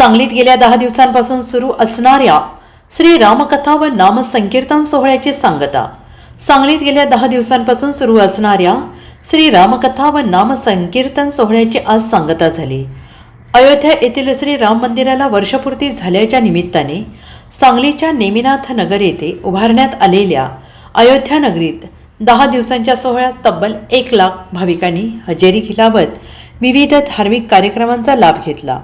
सांगलीत गेल्या दहा दिवसांपासून सुरू असणाऱ्या श्री रामकथा व नामसंकीर्तन सोहळ्याची सांगता. सांगलीत गेल्या दहा दिवसांपासून सुरू असणाऱ्या श्री रामकथा व नामसंकीर्तन सोहळ्याची आज सांगता झाली. अयोध्या येथील श्री राम मंदिराला वर्षपूर्ती झाल्याच्या निमित्ताने सांगलीच्या नेमिनाथ नगर येथे उभारण्यात आलेल्या अयोध्या नगरीत दहा दिवसांच्या सोहळ्यात तब्बल एक लाख भाविकांनी हजेरी खिलावत विविध धार्मिक कार्यक्रमांचा लाभ घेतला.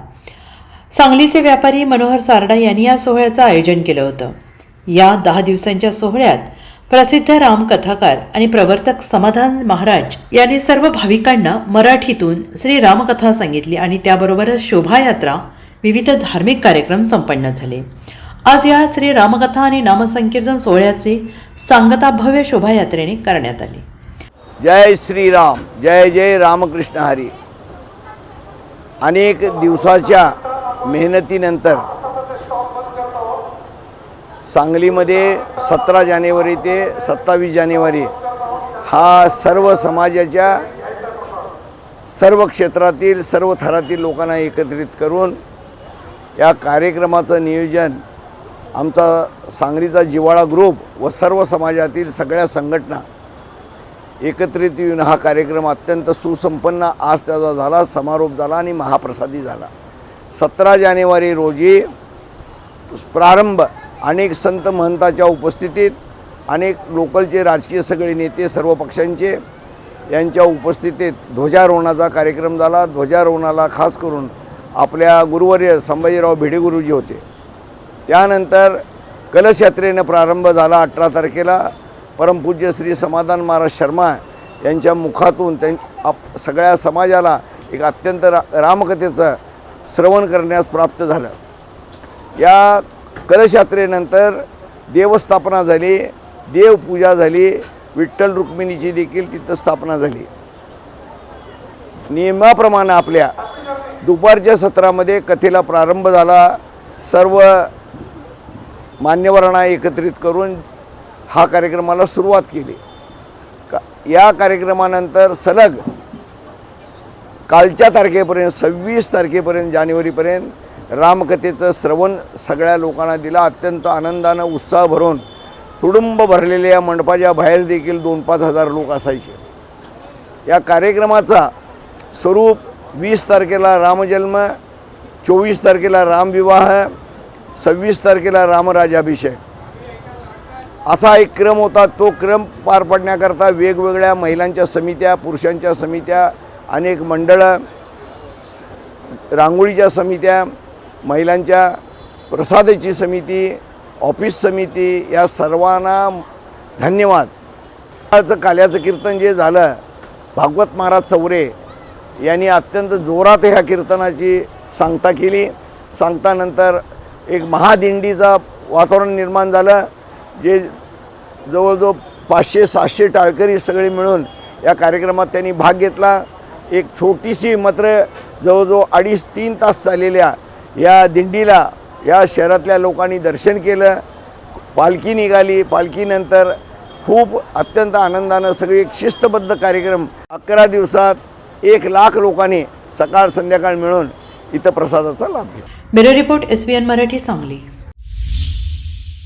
सांगलीचे व्यापारी मनोहर सारडा यांनी या सोहळ्याचं आयोजन केलं होतं. या दहा दिवसांच्या सोहळ्यात प्रसिद्ध रामकथाकार आणि प्रवर्तक समाधान महाराज यांनी सर्व भाविकांना मराठीतून श्री रामकथा सांगितली आणि त्याबरोबरच शोभायात्रा विविध धार्मिक कार्यक्रम संपन्न झाले. आज या श्री रामकथा आणि नामसंकीर्तन सोहळ्याचे सांगता भव्य शोभायात्रेने करण्यात आली. जय श्रीराम जय जय रामकृष्ण हरी. अनेक दिवसाच्या मेहनतीनंतर. सांगलीमध्ये सतरा जानेवारी ते सत्तावीस जानेवारी हा सर्व समाजाच्या सर्व क्षेत्रातील सर्व थरातील लोकांना एकत्रित करून या कार्यक्रमाचं नियोजन आमचा सांगलीचा जिवाळा ग्रुप व सर्व समाजातील सगळ्या संघटना एकत्रित येऊन हा कार्यक्रम अत्यंत सुसंपन्न आज त्याचा झाला समारोप झाला आणि महाप्रसादी झाला. सतरा जानेवारी रोजी प्रारंभ अनेक संत महंताच्या उपस्थितीत अनेक लोकलचे राजकीय सगळे नेते सर्व पक्षांचे यांच्या उपस्थितीत ध्वजारोहणाचा कार्यक्रम झाला. ध्वजारोहणाला खास करून आपल्या गुरुवर्य संभाजीराव भिडे गुरुजी होते. त्यानंतर कलश यात्रेनं प्रारंभ झाला अठरा तारखेला. परमपूज्य श्री समाधान महाराज शर्मा यांच्या मुखातून त्यां आप सगळ्या समाजाला एक अत्यंत रा रामकथेचं श्रवण करण्यास प्राप्त झालं. या कलश यात्रेनंतर देवस्थापना झाली देवपूजा झाली विठ्ठल रुक्मिणीची देखील तिथं स्थापना झाली. नियमाप्रमाणे आपल्या दुपारच्या सत्रामध्ये कथेला प्रारंभ झाला. सर्व मान्यवरांना एकत्रित करून हा कार्यक्रमाला सुरुवात केली. का या कार्यक्रमानंतर सलग कालच्या तारखेपर्यंत सव्वीस तारखेपर्यंत जानेवारीपर्यंत रामकथेचं श्रवण सगळ्या लोकांना दिला. अत्यंत आनंदानं उत्साह भरून तुडुंब भरलेल्या या मंडपाच्या बाहेर देखील दोन पाच हजार लोक असायचे. या कार्यक्रमाचा स्वरूप वीस तारखेला रामजन्म चोवीस तारखेला रामविवाह सव्वीस तारखेला रामराजाभिषेक. असा एक क्रम होता. तो क्रम पार पाडण्याकरता वेगवेगळ्या महिलांच्या समित्या पुरुषांच्या समित्या अनेक मंडळं रांगोळीच्या समित्या महिलांच्या प्रसादाची समिती ऑफिस समिती या सर्वांना धन्यवाद. काळचं काल्याचं कीर्तन जे झालं भागवत महाराज चौरे यांनी अत्यंत जोरात ह्या कीर्तनाची सांगता केली. सांगतानंतर एक महादिंडीचा वातावरण निर्माण झालं जे जवळजवळ पाचशे सातशे टाळकरी सगळे मिळून या कार्यक्रमात त्यांनी भाग घेतला. एक छोटीशी मात्र जवळजवळ अडीच तीन तास चाललेल्या या दिंडीला या शहरातल्या लोकांनी दर्शन केलं. पालखी निघाली. पालखीनंतर खूप अत्यंत आनंदानं सगळे एक शिस्तबद्ध कार्यक्रम अकरा दिवसात एक लाख लोकांनी सकाळ संध्याकाळ मिळून इथं प्रसादाचा लाभ घेतला. Bureau report S Marathi Sangli.